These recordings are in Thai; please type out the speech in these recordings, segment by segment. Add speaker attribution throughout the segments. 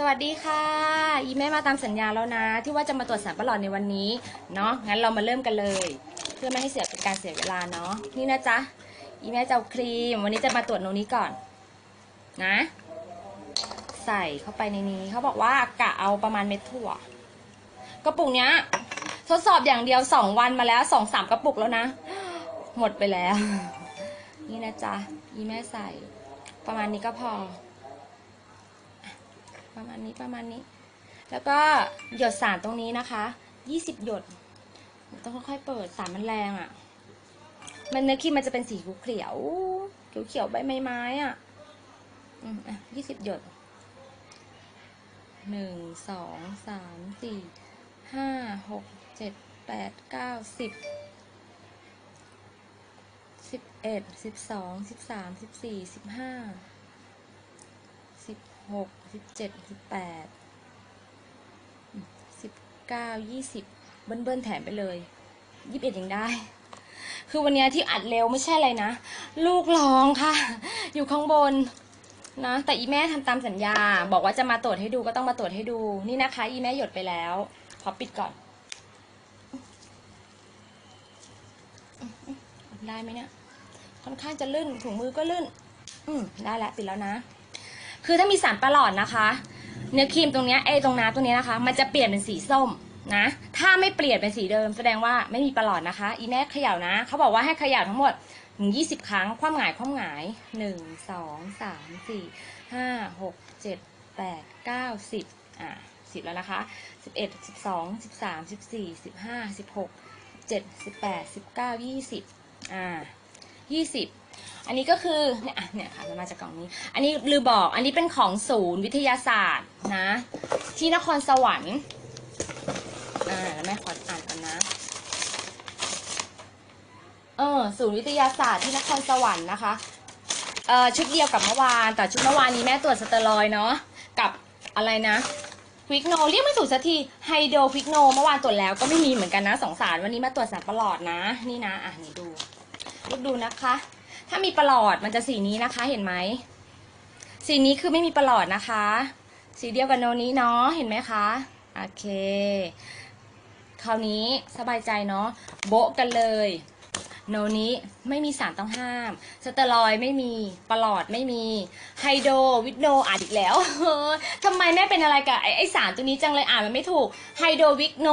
Speaker 1: สวัสดีค่ะ อีแม่มาตามสัญญาแล้วนะ ที่ว่าจะมาตรวจสารประหลอดในวันนี้เนาะงั้นเรามาเริ่มกันเลย เพื่อไม่ให้เสียเป็นการเสียเวลาเนาะนี่นะจ๊ะอีแม่จะเอาครีม วันนี้จะมาตรวจโนนี้ก่อน นะ ใส่เข้าไปในนี้เขาบอกว่ากะเอาประมาณเม็ดถั่วกระปุกเนี้ย ทดสอบอย่างเดียวสองวันมาแล้วสองสามกระปุกแล้วนะ หมดไปแล้ว นี่นะจ๊ะอีแม่ใส่ ประมาณนี้ก็พอ ประมาณนี้ประมาณนี้ แล้วก็หยดสารตรงนี้นะคะยี่สิบหยด ต้องค่อยๆเปิดสารมันแรงอะ่ะ มันเนื้อครีมมันจะเป็นสีเขียวเขียวเขียวใบไม้ไม้อะ่ะ อืมอะยี่สิบหยด หนึ่ง สอง สาม สี่ ห้า หก เจ็ด แปด เก้า สิบ สิบเอ็ด สิบสอง สิบสาม สิบสี่ สิบห้า หกสิบเจ็ดสิบแปดสิบเก้ายี่สิบเบิ้ลเบิ้ลแถมไปเลยยี่สิบเอ็ดยังได้ คือวันเนี้ยที่อัดเร็วไม่ใช่อะไรนะ ลูกร้องค่ะ อยู่ข้างบนนะแต่อีแม่ทำตามสัญญา บอกว่าจะมาตรวจให้ดูก็ต้องมาตรวจให้ดูนี่นะคะ อีแม่หยดไปแล้วขอปิดก่อนได้ไหมเนี่ยค่อนข้างจะลื่นถุงมือก็ลื่น อืมได้แล้วปิดแล้วนะ คือถ้ามีสารประหลอดนะคะ เนื้อครีมตรงเนี้ยไอ้ตรงน้ำตรงเนี้ยนะคะ มันจะเปลี่ยนเป็นสีส้มนะ ถ้าไม่เปลี่ยนเป็นสีเดิมแสดงว่าไม่มีประหลอดนะคะ อีแม่เขย่านะ เขาบอกว่าให้เขย่าทั้งหมดถึงยี่สิบครั้ง คว่ำหงายคว่ำหงายหนึ่งสองสามสี่ห้าหกเจ็ดแปดเก้าสิบอะสิบแล้วนะคะสิบเอ็ดสิบสองสิบสามสิบสี่สิบห้าสิบหกเจ็ดสิบแปดสิบเก้ายี่สิบอ่ายี่สิบ อันนี้ก็คือเนี่ยเนี่ยค่ะมันมาจากกล่องนี้ อันนี้ลือบอกอันนี้เป็นของศูนย์วิทยาศาสตร์นะ ที่นครสวรรค์อ่าแล้วแม่ขออ่านกันนะเออศูนย์วิทยาศาสตร์ที่นครสวรรค์นะคะเอ่อชุดเดียวกับเมื่อวาน แต่ชุดเมื่อวานนี้แม่ตรวจสเตอรอย์เนาะกับอะไรนะควิกโนเรียกไม่ถูกสักทีไฮโดรควิกโนเมื่อวานตรวจแล้วก็ไม่มีเหมือนกันนะสองสารวันนี้มาตรวจสารประหลอดนะ นี่นะ อะนี่ดูลูกดูนะคะ ถ้ามีประหลอดมันจะสีนี้นะคะ เห็นไหม สีนี้คือไม่มีประหลอดนะคะ สีเดียวกับโนนี้เนาะ เห็นไหมคะ โอเค คราวนี้สบายใจเนาะ โบะกันเลย โนนี้ไม่มีสารต้องห้าม สเตอรอยไม่มี ประหลอดไม่มี ไฮโดรวิดโนอ่านอีกแล้วทำไมแม่เป็นอะไรกับไอ้สารตัวนี้จังเลยอ่านมันไม่ถูก ไฮโดรวิกโน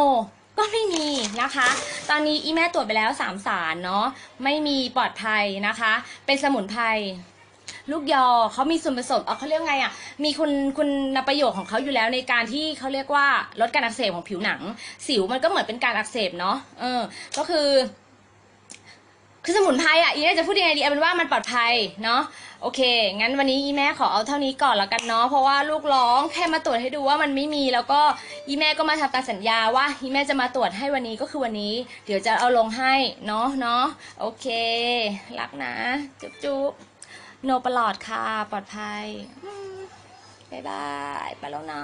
Speaker 1: ก็ไม่มีนะคะ ตอนนี้อีแม่ตรวจไปแล้ว3สารเนาะไม่มีปลอดภัยนะคะ เป็นสมุนไพรลูกยอเขามีส่วนผสมเเขาเรียกไงอะ มีคุณคุณประโยชน์ของเขาอยู่แล้วในการที่เขาเรียกว่าลดการอักเสบของผิวหนัง สิวมันก็เหมือนเป็นการอักเสบเนาะเออ ก็คือ คือสมุนไพรอะอีแม่จะพูดยังไงดีเอาเป็นว่ามันปลอดภัยเนาะ โอเค งั้นวันนี้อีแม่ขอเอาเท่านี้ก่อนแล้วกันเนาะ เพราะว่าลูกร้องแค่มาตรวจให้ดูว่ามันไม่มี แล้วก็อีแม่ก็มาทำตามสัญญาว่าอีแม่จะมาตรวจให้วันนี้ก็คือวันนี้ เดี๋ยวจะเอาลงให้เนาะเนาะ โอเค รักนะ จุ๊บจุ๊บโนประหลอดค่ะ ปลอดภัย บ๊ายบาย ไปแล้วนะ